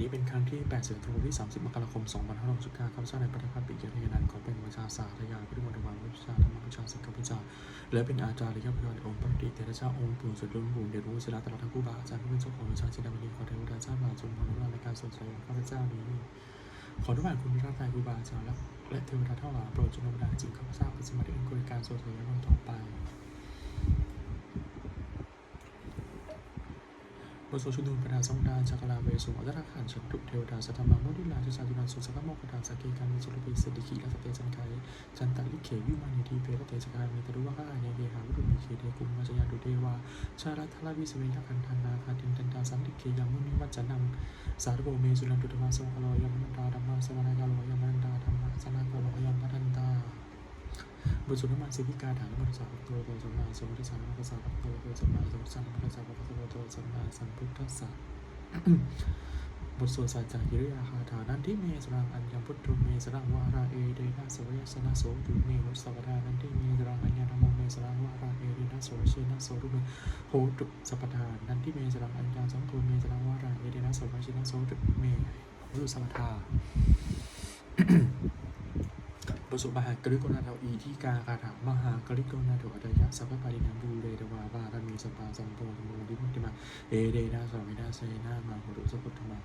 นี้เป็นครั้งที่8สิงหาคมที่ 30 มกราคม 2569ข้าพเจ้าในประเทศพันปิเกียรติยานันขอเป็นวิชาศาสตร์ยาพุทธมนต์วันวิชาธรรมวิชาสังฆวิชาและเป็นอาจารย์และยอดพยในองค์พระปฏิเทระเจ้าองค์ปู่สุดล้นบุญเดชรู้ศิลาตลอดทั้งผู้บาอาจารย์ผู้เป็นเจ้าของวิชาจิตวิญญาณขอเทวดาเจ้าบาทรงพรนุภาในการสอนสอนข้าพเจ้านี้ขอทุกฝ่ายคุณพระตายครูบาอาจารย์และเทวดาเทั้งหลาโปรดจงนำดาจิตข้าพเจ้าเป็นสมาธิในกลการสวดสยามต่อไป บทสวดชุดุลปดาสมดาจักรลาเวสุอัตตะขันฉันตุเทวดาสัทธรรมามุดิลาจจาตุนาสุสักโมกดาสกเกการมีสุรปิสติกิลัตเตจันไคจันตลิเขวิมานิทีเพรเตสกามีตรุวะกาเนเกหาวุตุมีเคเทกุมมาจยาดุเทวาชาลัทธลาวิสเวยคันธันาคาตินตันตาสันติเคยังมุนิวัจนังสาธโบเมสุลันตุธมาสวะโลยมนันตาธรรมาสวะนากาโลยมนันตาธรรมะสนากาโลยมันตา บุตรสุนทรมาสิวิกาถามัสสะโตโตสัมมาสัมพุทธัสสะนะภะสะภะโตโตสัมมาสัมพุทธัสสะนะภะสะภะโตโตสัมมาสัมพุทธัสสะบทสวดสัจจายิริยาคาถานันทิเมสรังอัญญพุทโธเมสรังวาราเอเดนะโสยสนะโสตุเมวัสสวดานันทิเมสรังอัญญธรรมเมสรังวาราเอเดนะโสเชนะโสตุเมโหตุสัพพทานนันทิเมสรังอัญญสังโฆเมสรังวาราเอเดนะโสเชนะโสตุเมโหตุสัพพทา บทสวดมหากริโกนาเทวอีที่กาคาถามหากริโกนาเทวอัตยะสัพพปารินันบูเรตวาบารามีสปาสัมโพธโมดิมุติมาเอเดนะสวินาเซนามาโหตุสัพพุทธมัง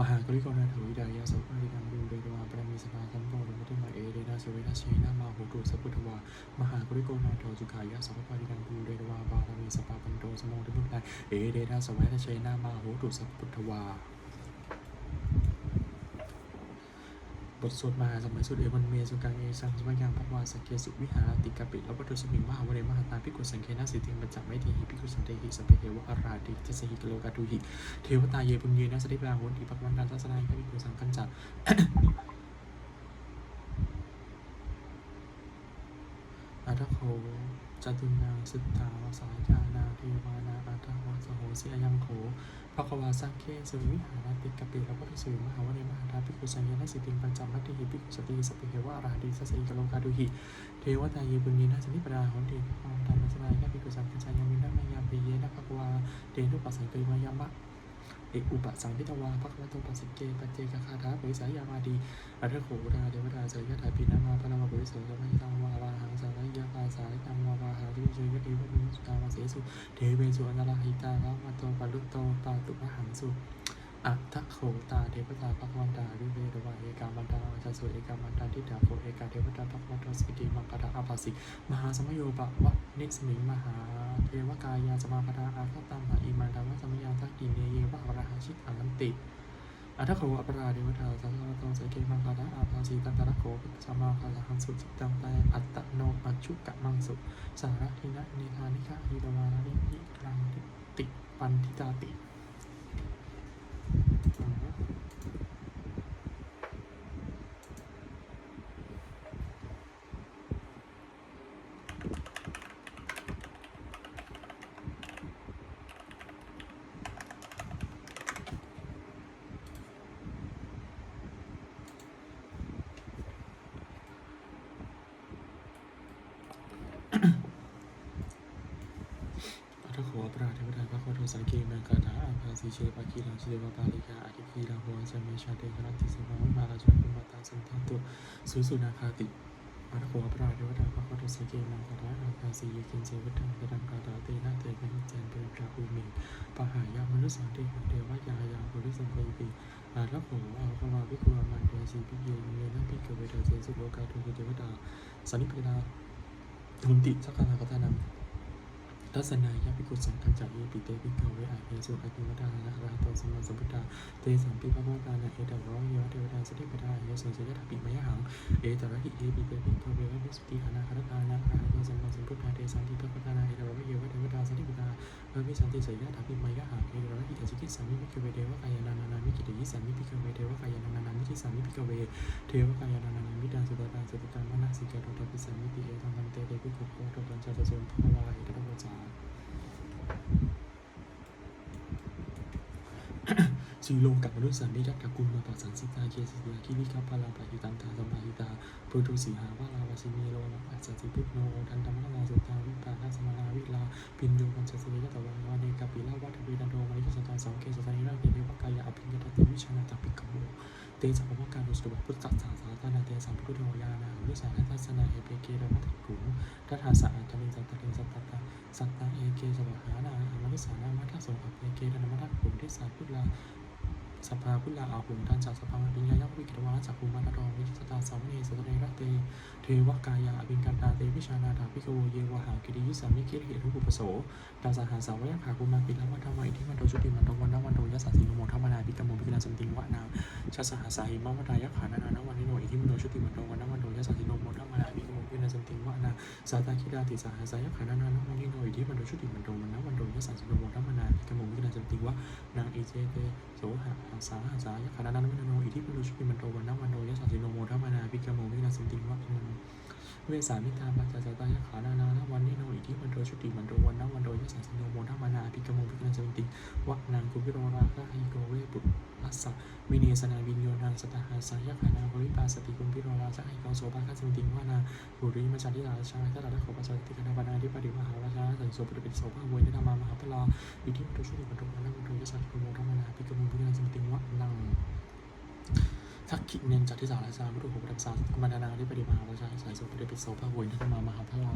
มหากริโกนาเทวิดายะสัพพปารินันบูเรตวาบารามีสปาสัมโพธโมดิมาเอเดนะสวินาเซนามาโหตุสัพพุทธวามหากริโกนาเทสุขายะสัพพปารินันบูเรตวาบารามีสปาปันโตสมโมดิมุติมาเอเดนะสวินาเซนามาโหตุสัพพุทธวา บทสวดมาสมัยสุดเอวันเมสุกังเอสังสมัยยังพักวาสเกสุวิหารติกาปิและวัตถุสมิงมหาวเรมหาตาพิกุสังเคนาสิทธิงปัจจไม่ทีหิพิกุสันเตหิสัพเพเหวะอาราติเจสหิกโลกาตุหิเทวตาเยปุญเยนะสติปราหุนติปักวันตันทัสนายพิกุสังคัญจักอาทะโค จตุนางสุตตาวสายานาเทวานาอาตาวาสโหสิอยังโขภควาสังเคสุวิหารติกปิแล้วก็สุมหาวเนมหาธาภิกขุสังเยนสิติงปัญจมัตติหิภิกขุสติสปิเหวะราดีสัสอิกโลกาดุหิเทวตาเยบุญญนาสนิปดาหนติพรธรรมสลายนะภิกขุสังกัญจายามินะมายาปิเยนะภควาเตนุปัสสังเกวายามะ เอกอุปสังพิตวาภควะโตปัสสิเกปัจเจกคาถาปุริสายามาดีอัทโขราเดวดาเสยยะถาปินามาพระมาปุริโสยสมัยตังวาวาหังสารยะภาสายตังวาวาหาวิเชยะเอวะมิสุตาวาเสสุเทเวสุอนาลาหิตาลามาโตปัลุโตปาตุมหังสุ อัตถโขตาเทวตาปักวันตาวิเวรวะเอกามันตาอาจาสุเอกามันตาทิดาโคเอกาเทวตาปักวันตาสกิติมังคตาอาภาสิมหาสมโยปะวะนิสมิงมหาเทวกายาสมาคตาอาคตัมหาอิมันตาวะสมยาทักกิเนเยวะอรหัชิตังนันติอัตถโขอปราเทวตาสังฆโตสเกมังคตาอาภาสิตันตระโขสมาคาหังสุจิตังแตอัตตโนอัจฉุกะมังสุสารทินะเนธานิกะฮิตวานิยิกรังติปันทิตาติอัตถโขปราเทวดาพระโคโทสังเกมังคาถาอาภาสีเชปาคีลัง เชวปาลิกาอธิคีลังโหสเมชาเตครัติสมาวมาราชกุมาตาสันทันตุสุสุนาคาติอัตถโขปราเทวดาพระคโทสังเกมังคาถาอาภาสียกินเจวิตังกดังคาถาเตนะเตเป็นเจนเป็นพระอุเมปหายามนุสังเทหเทวายายาบุริสังเกปีอาทัโขอาภวาวิกุวามันเดสีพิเยเยนะพิกเวเดเจสุโลกาทุกเทวดาสันนิปดาทุนติสักการะกตานัง ทัศนายาภิกขุสังฆจักเยปิเตปิกเวอาเยสุอติวดานะราโตสมมาสัมพุทธาเตสัมปิภะวตานะเอตวะเยวะเทวดาสติปดาเยสุเสยถาปิมยหังเอตระหิเยปิเตปิกเววะวิสุทธิอนาคตานะราโตสัมมาสัมพุทธาเตสัมปิภะวตานะเอตวะเยวะเทวดาสติปดาเววิสันติเสยถาปิมยหังเอตระหิเตสิกิสัมมิปิกเวเทวะกายานานามิกิเตยิสัมมิปิกเวเทวะกายา ที่สามิพิกเวเทวกายานานามิดาสุตตาสุตตามนาสิกาโตทัพพิสัมมิติเอตังตันเตเตปิโกโคโตกันจาตโสนภวายตระโมจา ท สีโลกับมนุษย์สันนิจัตกับกุลมาปัสสันสิตาเกสิตาคิริคัพพลาปะหิตันตาสมาหิตาปุถุสีหาวาลาวาสิมีโลนะปัสสติพุทโนทันตมะนาสุตาวิปานาสมานาวิลาปินโยปัญจสิริยตวังวาเนกัปปิลาวัตถิดันโดมณิสตาสองเกสตานิราเกเดวกายาอภิญญาติวิชานาตปิกโมเตสัพพะการุสตุพุทธสาสาตานาเตสัมพุทโธยานาวิสานาทัสนาเอเปเกระมัตถุทัทาสะอัตตลิสัตตลิสัตตะสัตตะเอเกสวหานาอามนิสานามัทธโสอเปเกระมัตถุทิสาพุทธลา สภาพุทธาอาหุงทันจากสภาปิญญายักวิกิตวาจากภูมิตรองวิชิตาสามเณสตเรระเตเทวกายาอภินกันตาเตวิชานาถาพิโวเยวหากิริยิสามิกิริเหตุปุปโสตาสาหาสาวยาขากุมาปิลวัฒนวัยที่มันโตชุติมันโตวันนวันโตยสัสสิโนโมธรรมนาปิกโมปิกนาสัมติวะนาชาสหาสาหิมะวตายะขานานานวันนิโนอิทิมันโตชุติมันโตวันนวันโตยสัสสิโนโมธรรมนาปิกโมปิกนาสัมติวะนาสาตาคิดาติสาหาสายะขานานานวันนิโนอิทิมันโตชุติมันโตวันนวันโตยสัสสิโนโมธรรมนาปิกโมปิกนาสัมติวะนางอิเจเตโสหะสาหาสายขณะนั้นวินโนอิทิปุรุชุกิมันโตวันนวันโนยสัจิโนโมทัมมานาพิกโมวินาสิติวะนันเวสามิตาปัจจจตายขานานานะวันนิโนอิทิมันโตชุติมันโตวันนวันโนยสัจิโนโมทัมมานาพิกโมวินาสิติวะนังกุพิโรราคะฮิโกเวปุ รัสสะวิเนสนาวินโยนังสตหาสายขานาบริปาสติกุมปิโรราคะหิโกโสภาคัสติวะนาบุริมาจาริราชาทัตตะโขปัจจติคณาปนาธิปดิมหาราชาสันโสปุริปิโสภาเวนิธรรมามหาพลาอิทิมันโตชุติมันโตวันนวันโนยสัสสิโนโมทัมมนาปิกโมวินาสิติวะนังทักขิเนนจัตติสาราชามุตุโหปตัสสะกุมารนาธิปฏิมหาราชาสายโสปฏิปิโสภาเวนทัตมามหาพลา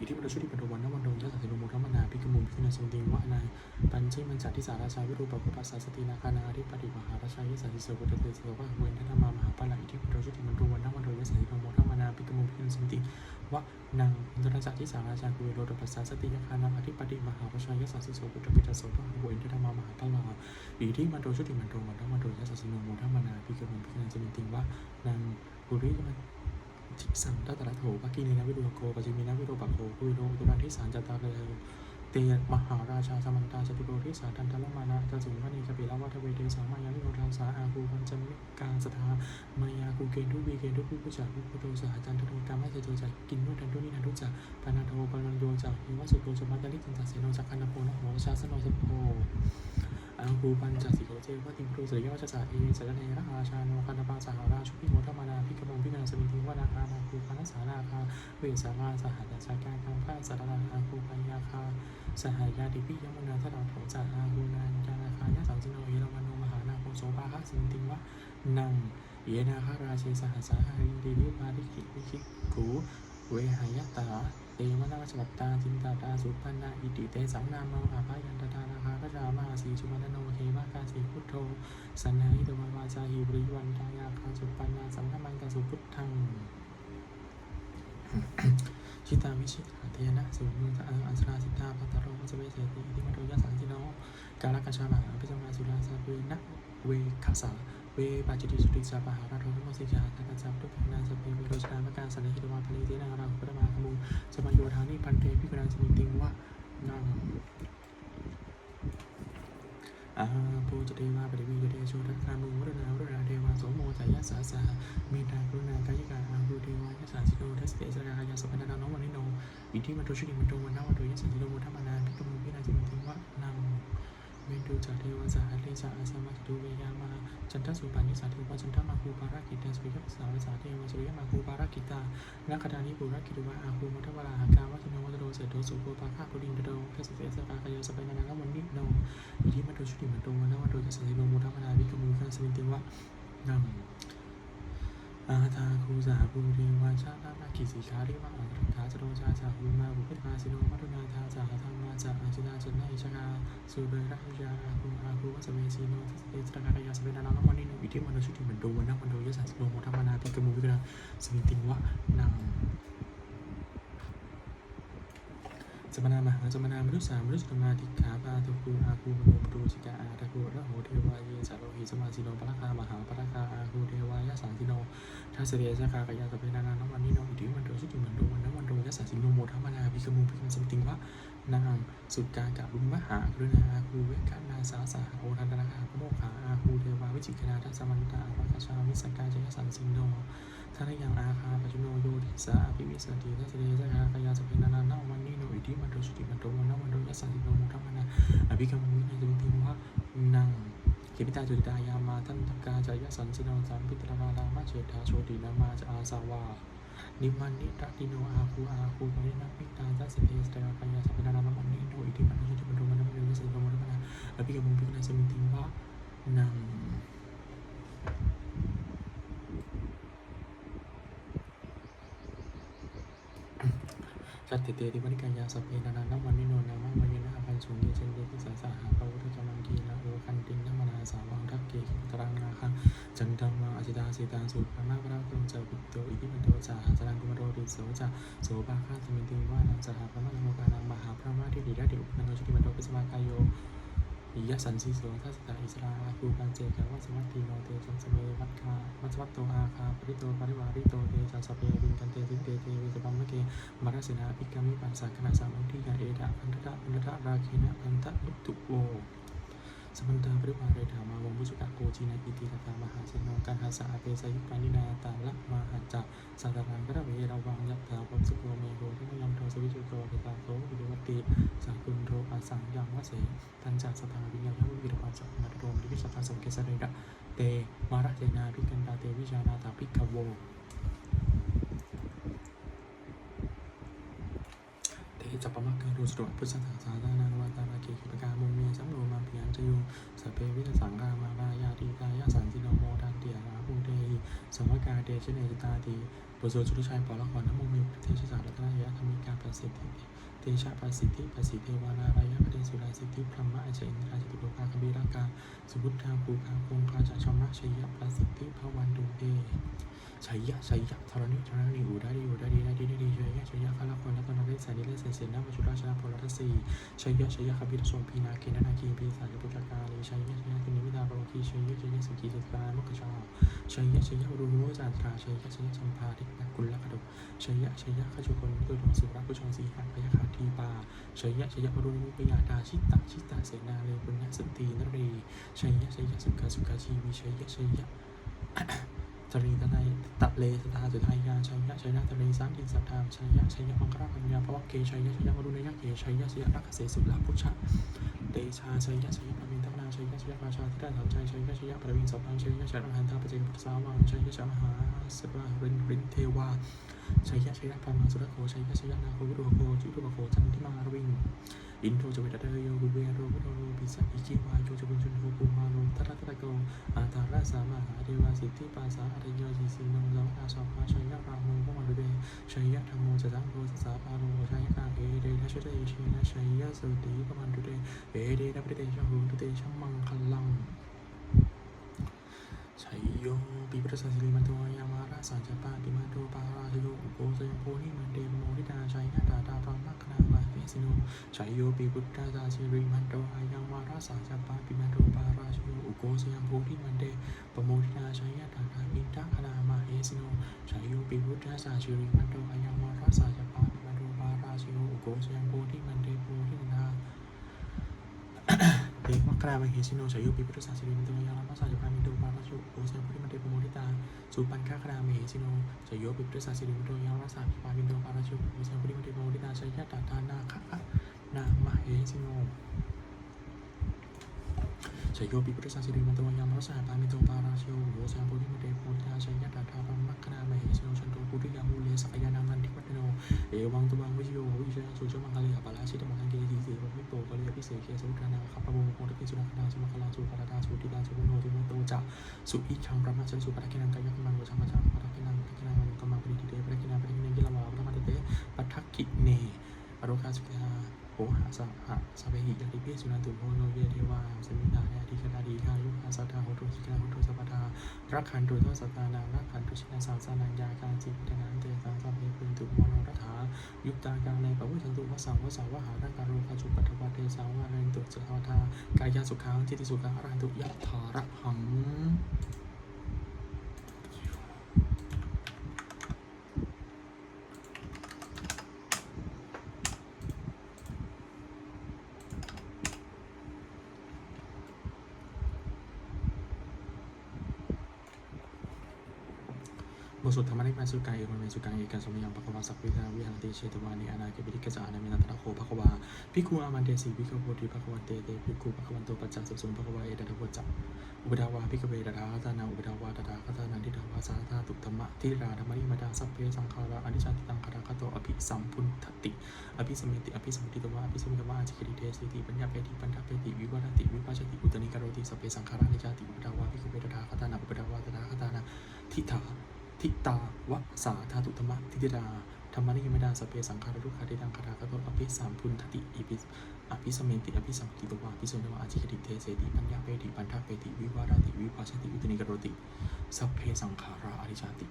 อิทธิปชุติปโดวันนวันโดยสัสสิโนโมทัมนาภิกมุภิกขุนาสมติงวะนายปัญชิมันจัตติสาราชาวิรูปปุปปัสสสตินาคานาธิปฏิมหาราชายสัสสิโสปฏิปิโสภาเวนทัตมามหาพลาอิทธิปชุติมันโดวันนวันโดยสัสสิโนโมทัมนาภิกมุภิกขุนาสมติวะนางอินทรจักรที่สาราชากุเวโรตปัสสะสตินาคานาอธิปฏิมหาราชายสัสสิโสปฏิปิโสภาเวนทัตมามหาพลาอิทิมันโตชุติมันโตมันโตมันโตยัสสโนโมทัมมนาพิกมุพิกนันจมิติงวะนางปุริมัน ทิสังตัตระโถปะกินีนาวิรุโกปัจจิมีนาวิโรปะโคกุวิโรตุนันทิสารจตาเลเตียมหาราชาสมันตาจตุโรทิสาทันทลมานาตสุวนีกปิลวัทเวเทสังมายาวิโรทาสาอาคูปัญจมิกาสถามายาคูเกณทุวีเกณทุภูปุจจาภูปุโตสหจันทโรกามาเจโตจักกินนุทันทุนินันทุจักปานาโทปานันโยจักหิวสุโตสมัจจลิจันตัสเสโนจักขันโพนะโหชาสโนสโพ อาคูปัญจสิโกเจวะติมพรูสยอจจาเอสรเนระอาชาโนคันธปาสหราชุพิโมทมานาพิกมงพิกนังสมิติวนาคานาคูปานัสานาคาเวสามาสหัสสาการคังพระสารนาอาคูปัญญาคาสหายาติปิยมุนาทนาโถจาอาคูนานจานาคายะสังสโนเอรามโนมหานาโคโสภาคสมิติวะนังเยนาคาราเชสหัสสาหาริดิริปาริกิวิคิกูเวหายตา มนาวัชวัตตาจินตาตาสุปันนาอิติเตสังนามอาภายันตตานาคาพระรามาสีจุมันโนเขมากาสีพุทโธสันนาหิตวาวาจาหิบริวันทายาคาสุปันนาสังฆมังกาสุพุทธังชิตาวิชิตาเทนะสุนุตะอัสราสิตาปัตโรมัสเวเสติอิติมัตโตยะสังสิโนกาลกัชชามาพิจมาสุราสาเวนะเวคัสสา เวปัจจิติสุติสาปหาราโทนุโมสิจาตะกัจจาตุปันนาสเปวิโรชนามการสันนิหิตวาภริเตนะราหุปตมาขมุสมัญโยธานิพันเตพิกรังสมิติงวะนังอาปูจเทวาปริวิยเดโชทัคามุวรณาวรณาเทวาโสโมจายสาสาเมตตากรุณากายกาอาหูเทวายสาสิโนทัสเตสรากายาสพนาน้องวันนิโนอิทิมันโตชุติมันโตวันนาวันโตยาสาสิโนโมทัมมานาพิกมุพินาจิมิติวะนังวน ตุจาเทวสาหัเลจาอาสมาตุเวยามาจันทสุปานิสาเทวาจันทมาคูปารากิตาสุริยสาวสาเทวสุริยมาคูปารากิตานักขดานิปุรากิตุวาอาคูมัทวราหากาวัฒนวัตโรเสดโตสุโภปาคาปุรินโดทัสเสสกากายาสปนานังวันนิโนอิทิมัตโตชุติมัตโตวันนวัตโตจะสิโนมุทัมนาวิกมุขันสินติวะนัง อาทาคูสาภูเรวาชาตามากิสิคาริมาอังคาจโรชาจาภูมาบุพิตาสิโนมัตุนาทาจาธรรมาจาอาชินาจนะอิชกาสุเบระยุยาอาคูอาคูวัสเมสีโนทัสเตสตากายาสเปนานาวันนิโนอิทิมันโตชุติมันโดวันนักมันโดยะสันติโนโมทัมนาวิกมุขันสมิติวะนัง สมนามหาสมนามนุษย์สามนุษย์สมาธิขาปาตุกูอาคูมโนปตูชิกาอาตะกูระโหเทวายสาโลหิสมาสิโนปะละคามหาปะละคาอาคูเทวายะสังสิโนทัสเรียสกากายะสเปนานานัวันนิโนอิทิมันโตสุจิมันโดวันนวันโตยะสังสิโนโมทัมนาภิกมุภิกมุสมติงวะ นางสุดกากะลุมมหากรุณาอาคูเวกานาสาสาโอทันตนาคาโมขาอาคูเทวาวิจิกนาทัสมันตาปะคชามิสกาจยสังสิงโนทานยังอาคาปัจจุโนโยทิสาภิวิสติทัสเดสกากายาสเปนานานาวันนี้โนอิทิมันโตสุติมันโตวันนวันโตยสันติโนมุทัมมานาอภิกรรมวินัยจุติวะนังเขมิตาจุติตายามาทันตกาจายสันสิโนสัมพิตรวาลามาเฉทาโชตินามาจอาสาวา นิมันนิตติโนอาคูอาคูปรินาปิตาจัสเทสตากายาสัพพนานามันนิโนอิทิมันโชติมันโตมันนามันโตยัสสันติโนมุทัมมานาอภิกรรมวินัยจุติวะนังสัตติเตติปนิกายาสพเพนานานาวันนิโนนามังวันยนะอภันสุนีเชนเดทิสัสสะหาภวุทธกมังกีนาโอคันติงนมนา สาวังทักเกขิตรังนาคังจันทังมังอจิตาสิตังสุปมาพระตุงเจวิตโตอิทิมันโตจาหาจรังกุมโรติโสจาโสภาคาสมิติว่านังสหพระมังโมกานังมหาพระมาทิติระเดอุปนังโชติมันโตปิสมากายโยอิยสันสิโสทัสสะอิสราภูปันเจกะวัสมัตติโนเตจันสเมวัตคามัสวัตโตอาคาปริโตปริวาริโตเตจัสเปวินกันเตสิเตเตวิสปัมมะเกมารสินาภิกามิปัสสะขณะสามังทิกาเอดะพันธะพันธะราคีนะพันธะนุตุโว สมันตาปริวาเรธามาวงบุสุกะโกจีนาอิติตตามหาเสโนกันหาสะอาเปสยิปานินาตาละมาหัจจะสัตตารังกระเวระวังยัตถาปมสุโกเมโหทิมยมโทสวิจุโกเทตาโตวิเดวติสังกุณโรปัสสังยังวะเสทันจากสถานวิญญาณวิรปัสสะมาตโรมดิวิสัพพะสมเกสเรดะเตมาระเจนาภิกันตาเตวิชานาตาภิกขโว เจัปปะมักการุสโรพุทธสถาสาธานาวาตาราเกขิปกามุเมสัมโนมาเปิยังจยุงสเปวิสังฆามารายาติกายาสันติโนโมทันเตียราภูเตหิสมกาเตชเนจตาติปุโสจุลชัยปอละครนโมเมพุทธเทชสารตนายะธรรมิกาประสิทธิเตชะประสิทธิประสิทธิวานารายะประเดสุราสิทธิพรหมะอเจอินราจตุโลกาคบีรังกาสุบุทธาภูคาคงคาจะชมนะชัยยะประสิทธิพระวันดุเต ชัยยะชัยยะธรณีธรณีอุดาดีอุดาดีนาดีนาดีชัยยะชัยยะข้าละคนละตนเลสานิเลสเสนามัจุราชนะพลรัตสีชัยยะชัยยะขบิดสมพีนาเกนนาคีปีสาจปุจกาลีชัยยะชัยยะคุณิวิดาโรคีชัยยะชัยยะสุขีสุตานมุขชาชัยยะชัยยะรุโมจันทราชัยยะชัยยะสัมภาทิกกุลละกดกชัยยะชัยยะขจุคนตุดงสุรักผู้ชงสีหักพยาคาทีปาชัยยะชัยยะรุโมปยาตาชิตะชิตะเสนาเลปุญญสตีนรีชัยยะชัยยะสุขะสุขะชีวิชัยยะชัยยะ จรีตนายตะเลสตาสุทายาชัยยะชัยยะตะเลสามทินสัทธามชัยยะชัยยะมังคราปัญญาภวะเกชัยยะชัยยะวรุณยะเกชัยยะชัยยะรักเสสุลาพุชะเดชาชัยยะชัยยะปวินทนาชัยยะชัยยะราชาธิดาสัญชัยชัยยะชัยยะประวินสัพพังชัยยะชัยยะหันตาปเจนพุทธสาวังชัยยะชัยมหาสวะรินรินเทวาชัยยะชัยยะพามาสุรโคชัยยะชัยยะนาโควิโรโคจิรุโคจันทิมารวิงอินโทจะเวทเดโยกุเวโรกุโรปิสัอิจิวาโยจะบุญชนโกปุมาโลตระตะโกอาตาราสามหาเทวาสิทธิปัสสะอริยจิสินงลังอาสอบพาชัยยะรามุงพมันเบชัยยะธรรมโมจะตังโฆสสาปาโลชัยยะกาเอเดทัชเตเชนะชัยยะสุติปมันตุเดเอเดทัปเตชะหูตุเตชะมังคลัง ชัยโยปิปรสสิริมันโตยามาราสัจจปาปิมันโตปาราชโยอุโกสยมโพนิมันเดมโมทิตาชัยนาตาตาพรหมัคนามาเวสิโนชัยโยปิพุทธาสาสิริมันโตอายังมาราสัจจปาปิมันโตปาราชโยอุโกสยมโพนิมันเดปโมทิตาชัยนาตาตาอินทคนามาเอสิโนชัยโยปิพุทธาสาสิริมันโตอายังมาราสัจจปาปิมันโตปาราชโยอุโกสยมโพนิมันเดโพธินา เดวัครามเหสิโนชยุปิพุทธศาสิริมิโตยาลามัสสาจพามิโตปาราชุโอเสพุทธิมันเตปโมทิตาสุปันฆาครามเหสิโนชยุปิพุทธศาสิริมิโตยาลาสาพามิโตปาราชุโอเสพุทธิมันเตปโมทิตาชัยยะตาตานาคะนามเหสิโนชโยปิพุทธศามินโตยามรัสสาปามิโตปาราชิโอสัมพุทธิมันเตโพธิตาชัยยะตาตาพรหมัคคณามเหสิโนชันโนามันทิวัตโนเอวังตุวังวิชโยวิชยสุจมังคลีอัปปาราชิตมังคังเกสีสีปวิโตกะเลียพิเศษเคสุทานาคัปปะโมโคตกิสุนัคนาสุมัคคลา สุปาสัพระมัจฉันสุปะกินังกายกัมมังวชังวชังปะกินังปะกินังมังกัมมังปริติเตปะกินังปะกินังกิลาติเนอโรคาสุขะโหะสะหะสะเวหิยติเปสุนันตุโมโนเยเทวาสมินาเนติคณาดีคายุคาสัทธาโหตุสิกาโหตุสัพทารักขันตุทศตานังรักขันตุชินาสาสานังยาการจิตตนันเตสังสัมเพปุนตุโมโนรัฐายุตตากังในปะวุทันตุวสังวสาวหารังการุขจุปัตถวะเทสาวานันตุสุทาวทากายาสุขังจิติสุขังอรันตุยัตถาระหัง บทสุดธรรมนิมาสุกังเอวันเมสุกังเอกันสมยังปะกวาสัพพิทาวิหารติเชตวานิอนาเกปิริกจานามินันตระโคปะกวาภิกขุอามันเตสีภิกขุโพธิปะกวันเตเตภิกขุปะกวันโตปัจจาสุสุนปะกวาเอตตะโพจักอุปดาวาภิกเวดาคตานาอุปดาวาตถาคตานันทิดาวาสาธาตุธรรมะทิราธรรมนิมาดาสัพเพสังขาราอนิจจติตังคาราคโตอภิสัมพุนทติอภิสมิติอภิสมิติตวะอภิสมิตวะจิกิริเทสิติปัญญาเปติปัญญาเปติวิวัตติวิปัสสติอุตนิกโรติสัพเพสังขารานิจจติอุปดาวาภิกเวดาคตานาอุปดาวาตถาคตานาทิฏฐา ทิตาวะสาธาตุธรรมะทิติดาธรรมนิยมดาสเพสังขารทุกขาเดดังคาราคโตอภิสามพุนทติอิปิอภิสเมนติอภิสัมปิตวาภิสมนวาอาจิกติเทเสติปัญญาเปติปันทาเปติวิวาราติวิปัสสติอุตนิกรติสัพเพสังขาราอริจาติ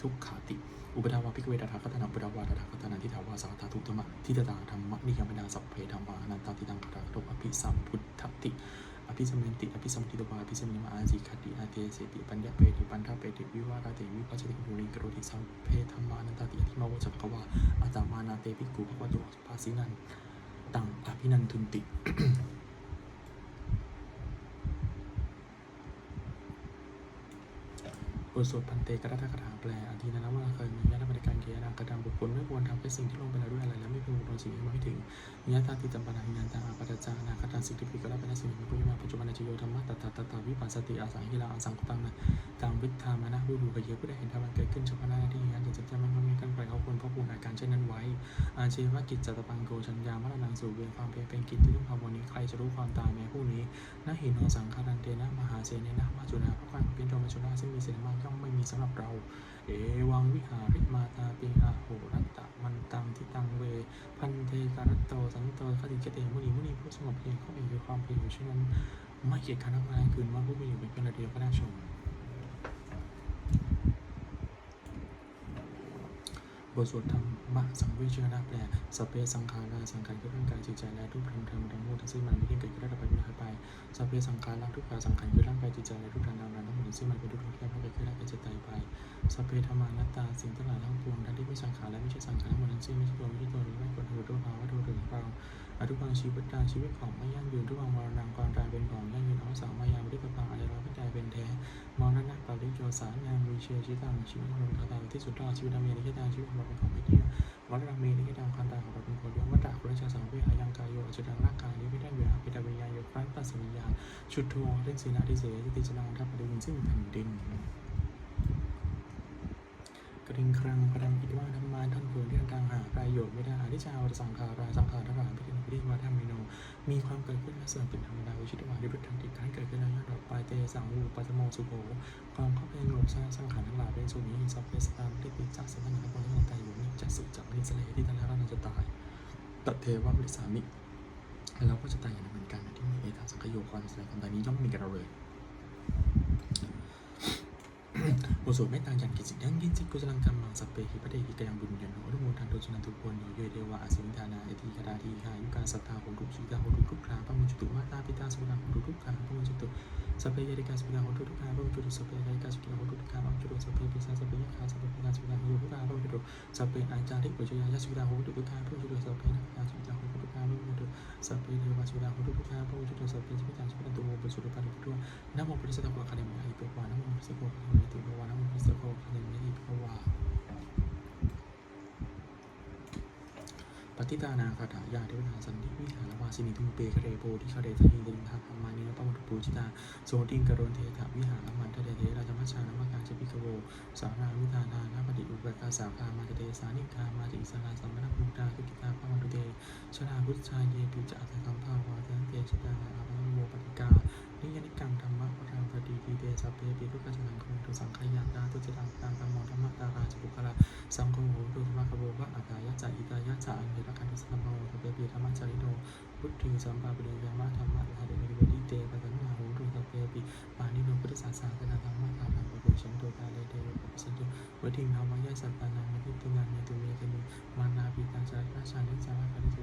ทุกขาติ อุปดาวาภิกเวตถาคตนาอุปดาวาตถาคตนาทิฏฐาวาสาธาตุธรรมะทิตตาธรรมนิยมดาสัพเพธรรมานันตาติดังคาราคโตอภิสัมพุทธติ อภิสมเนติอภิสมติตวาอภิสมนิมาอาจิขัติอาเทเสติปัญญาเปติปันทาเปติวิวาราติวิปัสสติอุริกโรติสัมเพธรรมานันตติอธิมาวจักขวาอาตามานาเตปิกุภวโตภาสินันตังอภินันทุนติบทสวดพันเตกรัตคาถาแปลอธินานว่าเคยมีญาติบริ การเกียรติกระทำบุคคลไม่ควรทำให้สิ่งที่ลงไปแล้วด้วยอะไรและไม่พึงคคลสิ่งที่มาไม่ถึงญาตาติจัมปนาหินันตาอาปัจจานาคตาสิทธิพิกรเป็นสิ่งที่พุทธมาปัจจุบันในชโยธรรมะตัตตาตตาวิปัสสติอาสังหิลาอาสังคตังนะตังวิทามานะวิบูกเยผู้ได้เห็นธรรมเกิดขึ้นเฉพาะหน้าที่งานจะจะไม่มีการปเขาควรเพราะปูนอาการเช่นนั้นไว้ อาชีวกิจจตปังโกชัญญามรณังสู่เวียนความเพียรเป็นกิจที่ต้องทำวันนี้ใครจะรู้ความตายแม้ผู้นี้นหินโนสังคารันเตนะมหาเสนนะมาจุนาพระความเป็นโทมจุนาซึ่งมีเสนมากย่อมไม่มีสำหรับเรา เอวังวิหาริมาตาปิงอาโหรัตตะมันตังทิตังเว พันเทการัตโตสันโตคติเกเตมุนีมุนีผู้สงบเพียรเขาเองคือความเพียรอยู่เช่นนั้น ไม่เกียจคร้านทั้งายคืนว่าผู้มีอยู่เป็นเพียงเดียวก็ได้ชมบทสวดธรรมะสังเวชนะแปลสเพสังขาราสังขารคือร่างกายจิตใจและรูปธรรมธรรมทั้งหมดทั้งสิ้นมันไม่ได้เกิดขึ้นแล้วดับไปไม่หายไปสเพสังขาราทุกขาสังขารคือร่างกายจิตใจและรูปธรรมทั้งนั้นทั้งหมด สิ้นมันเป็นทุกข์ทุกข์แค่เกิดขึ้นแล้วก็จะตายไปสเพธรรมานัตตาสิ่งทั้งหลายทั้งปวงทั้งที่ไม่สังขารและไม่ใช่สังขารทั้งหมดทั้งสิ้นไม่ใช่ตัวไม่ใช่ตัวหรือไม่ควรถือตัวเราว่าตัวหรือเราอทุกขังชีวิตตาชีวิตของไม่ยั่งยืนทุกขังมรณะความตายเป็นของยั่งยืนอวสานมายามฤทธิ์พังอะไรเราไม่ตายเป็นแท้มรณะปาริโยสารยามวิเชียชิตังชีวิตของเราตายที่สุดท้ายชีวิตดำเนินที่ตายชีวิตของเราเป็นของไม่เที่ยงวัฏฏะมีในิยตามความตายของเราเป็นคนเดียววัฏฏะคุณราชาสังเวชหายังกายโยจุดังร่างก สวิญญาชุดทัวเร่งสีนาทิเสติจนังทัพปฏิวินซึ่งแผ่นดินกระดิ่งครังพดังอิทว่าธรรมาท่านเพื่อนที่ทางหาประโยชน์ไม่ได้อธิชาวสังขาราสังขารทั้งหลายพิจิตรพิจิตรวัฏมิโน มีความเกิดขึ้นและเสื่อมเป็นธรรมดาวิชิตวานิรุตทันติการเกิดขึ้นแล้วย่อดอกไปเตสังวูปัสโมสุโภความเข้าไปโยกสร้าสังขารทั้งหลายเป็นสุนีสัพเพสตามที่ปิจักสังขารทั้งหมดที่ตายอยู่นี่จะสึกจากนิสเลที่ตายแล้วเราจะตายตัดเทวะบริสามิ เราก็จะตายอย่างนั้นเหมือนกันนะที่มีเอธาสังคโยความแสดงความตายนี้ย่อมมีกับเราเลย บทสวดไม่ต่างจากกิจสิยังกินจิตกุศลังกรรมังสเพหิปะเดหิกยังบุญญโนอนุโมทันโตชนันทุกคนโยเยเดวะอสิมิทานาเอติคาดาทีหายุการสัทธาโหตุสุตาโหตุทุกขาพระมุจตุมาตาปิตาสุนังโหตุทุกขาพระมุจตุสัพเพยริกาสุนังโหตุทุกขาพระมุจตุสัพเพยริกาสุนังโหตุทุกขาพระมุจตุสัพเพปิสาสัพเพยคาสัพเพปิสาสุนังโหตุทุกขาพระมุจตุสัพเพอาจาริปุจยายสุนังโหตุทุกขาพระมุจตุสัพเพนักขาสุนังโหตุทุกขาพระมุจตุสัพเพเทวาสุนังโหตุทุกขาพระมุจตุสัพเพสิพิจารสุนังตุโมปุสุรปาริพุทธนะโมพุทธสัตว์ะคาเดมิอาอิเปวานะโมพุทธสัตว์ะคาเดมิติเปวานะโมพุทธสัตว์ะคาเดมิติเปวาปฏิตานาคาถายาเทวนาสันติวิหารวาสินิทุมเปคะเรโปที่คาเดทะหิดินทาธรรมานินปมุตปูจิตาโสติงกรณเทถาวิหารมันทะเดเทราชมัชชานมการเจปิกโวสาราวิธานานาปฏิอุปกาสาคามาเตสานิกามาติสราสัมมณพุทธาคุกิตาพระมันตุเตชนาพุทธาเยปิจาสังภาวาเตเตชตาอาภโมปฏิกานิยนิกังธรรมะปทั งปฏิทีเตสัพเพปิทุกขสังโฆตุสังขยาตาตุจิตังตังธรรมอธรรมตาราจปุคละสังโฆโหตุธรรมะขโบวะอาตายะจะอิตายะจะอันเทระคันตุสัมภโวสัพเพปิธรรมะจริโตพุทธิสัมปาปิเดยามะธรรมะทาเดมิเวดิเตปะตันนาโหตุสัพเพปิปานิโนพุทธศาสนาธรรมะธรรมะปะโกชันโตกาเลเตโยปะสันตุวทิงธรรมะยะสัตตานังมิตุนังเมตุเมตมิมานาปิตังจาราชานิจาระคาริสุ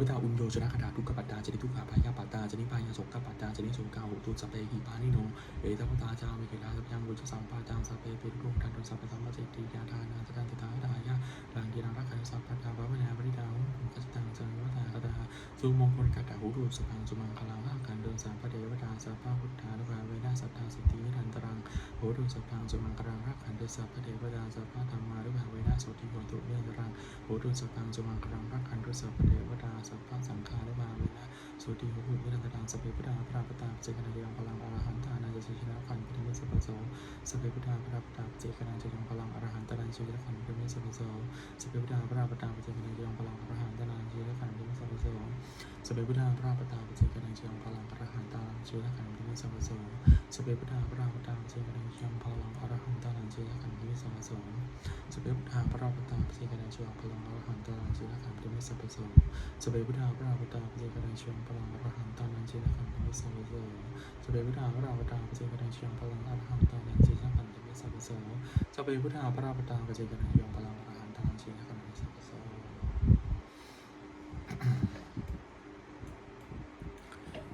วตาอุญโยชนะคาถาทุกขปัตตาจนิทุกขาพายาปัตตาจนิพายาสกปัตตาจนิโสกาหุตุสัพเพหิปานิโนเอตัปตาจามิเกลาสัพยังวุจสัมปาจังสัพเพปิทุกทันตุสัพพสัมปเจติยาทานาสกันติทาดายะลังกีรังรักขันสัพพะทาภวนาปริดาหุกัจตังจันวตาคตาสุมงคลกัตตาหุตุสุพังสุมังคลังอา ดินสามพระเดวตาสัพพะพุทธานุภาเวนะสัทธาสิทธิทันตรังโหุตุสุพังสุมังคลังรักขันเดสัพพะเดวตาสัพพะธรรมานุภาเวนะสุทิโหตุเนตรังโหตุสปังสุมังคลังรักขันตุสัพพเทวดาสัพพะสังฆานุมาเวนะสุติหุหุนิรันตรังสัพเพพุทธาพระปตาเจกนันยังพลังอรหันตานาจะชิชนะขันปิเมสัพพโสสัพเพพุทธาพระปตาเจกนันจะยังพลังอรหันตานาจะชิชนะขันปิเมสัพพโสสัพเพพุทธาพระปตาเจกนันจะยังพลังอรหันตานาจะชิชนะขันปิเมสัพพโสสัพเพพุทธาพระปตาเจกนันจะยังพลังอรหันตานาชิชนะขันปิเมสัพพโสสเพพุทธาพระปตาเจกนันจะยังพลังอรหันตานาชิชนะขันปิเมสัพพโสสเปพุทธาพระราปตาปเจกนันชวงพลังอรหันตานันเจนะขันติมิสัพพโสสเปพุทธาพระราปตาปเจกนันชวงพลังอรหันตานันเจนะขันติมิสัพพโสสเปพุทธาพระราปตาปเจกนันชวงพลังอรหันตานันเจนะขันติมิสัพพโสสเปพุทธาพระราปตาปเจกนันชวงพลังอรหันตานันเจนะขันติมิสัพพโส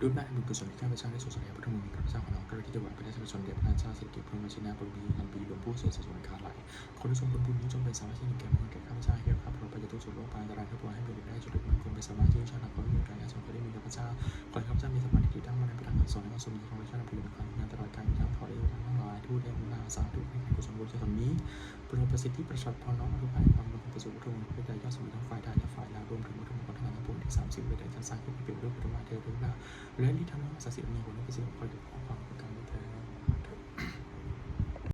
ด้วยแม่บุญกุศลที่ข้าพเจ้าได้สวดสวดพระธรรมข้าพเจ้าของเราก็ได้ที่ถวายพระราชกุศลแด่พระเจ้าสิริกิติ์พระมชินาบรมีอันปีหลวงผู้เสียสละขาไหลคนที่ทรงผลบุญนี้จงเป็นสามาชิกแก่มนุษย์แก่ข้าพเจ้าให้แก่ข้าพเจ้าไปจะทุกสุดโลกไปอันตรายทั้งปวงให้เป็นได้จุดเด็ดมันคงเป็นสมาชิกชาติของมีการงานสมควรได้มีข้าพเจ้าขอให้ข้าพเจ้ามีสมาธิตั้งมั่นในพระธรรมคำสอนและความสมบูรณ์ของพระเจ้าในพระยุคการงานตลอดกาลทั้งขอได้ทั้งหลายทูตเดมุนาสาธุให้กุศลบุญส่วนนี้โปรดประสิทธิประสาทพรน้อมอนุภาพความบุญประสูติทุกข์เพื่อใจยอดสมุทรทั้งฝ่ายทานและฝ่ายลาวรวมถึง สามสิบเวทจะสร้างขึ้นเป็นรูปปฐมเทวดาและที่ทำให้ศัสสิทธิ์มีผลและประสิทธิ์คอย